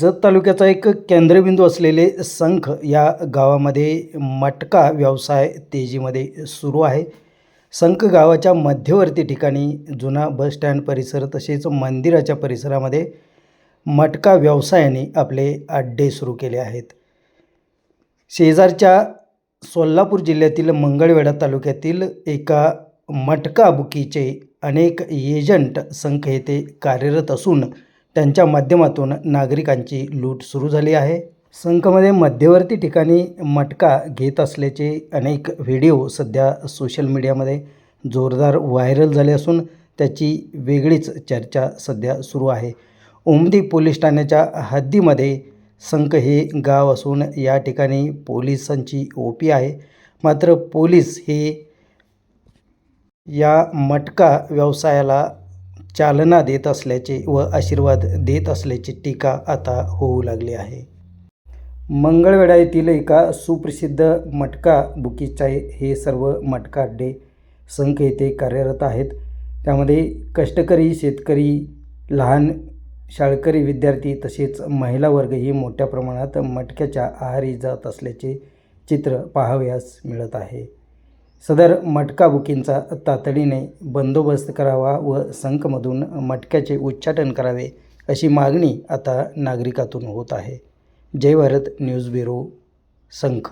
जत तालुक्याचा एक केंद्रबिंदू असलेले संख या गावामध्ये मटका व्यवसाय तेजीमध्ये सुरू आहे. संख गावाच्या मध्यवर्ती ठिकाणी जुना बसस्टँड परिसर तसेच मंदिराच्या परिसरामध्ये मटका व्यवसायाने आपले अड्डे सुरू केले आहेत. शेजारच्या सोलापूर जिल्ह्यातील मंगळवेढा तालुक्यातील एका मटका बुकीचे अनेक एजंट संख येथे कार्यरत असून त्यांच्या माध्यमातून नागरिकांची लूट सुरू झाली आहे. संघमध्ये मध्यवर्ती ठिकाणी मटका घेत असल्याचे अनेक व्हिडिओ सध्या सोशल मीडियामध्ये जोरदार व्हायरल झाले असून त्याची वेगळीच चर्चा सध्या सुरू आहे. उमदी पोलीस ठाण्याच्या हद्दीमध्ये संख हे गाव असून या ठिकाणी पोलिसांची ओपी आहे. मात्र पोलीस हे या मटका व्यवसायाला चालना देत असल्याचे व आशीर्वाद देत असल्याची टीका आता होऊ लागली आहे. मंगळवेढा येथील एका सुप्रसिद्ध मटका बुकीचे हे सर्व मटका अड्डे संख येथे कार्यरत आहेत. त्यामध्ये कष्टकरी शेतकरी लहान शाळकरी विद्यार्थी तसेच महिला वर्गही मोठ्या प्रमाणात मटक्याच्या आहारी जात असल्याचे चित्र पाहावयास मिळत आहे. सदर मटका बुकींचा तातडीने बंदोबस्त करावा व संखमधून मटक्याचे उच्चाटन करावे अशी मागणी आता नागरिकातून होत आहे. जय भारत न्यूज ब्युरो संख.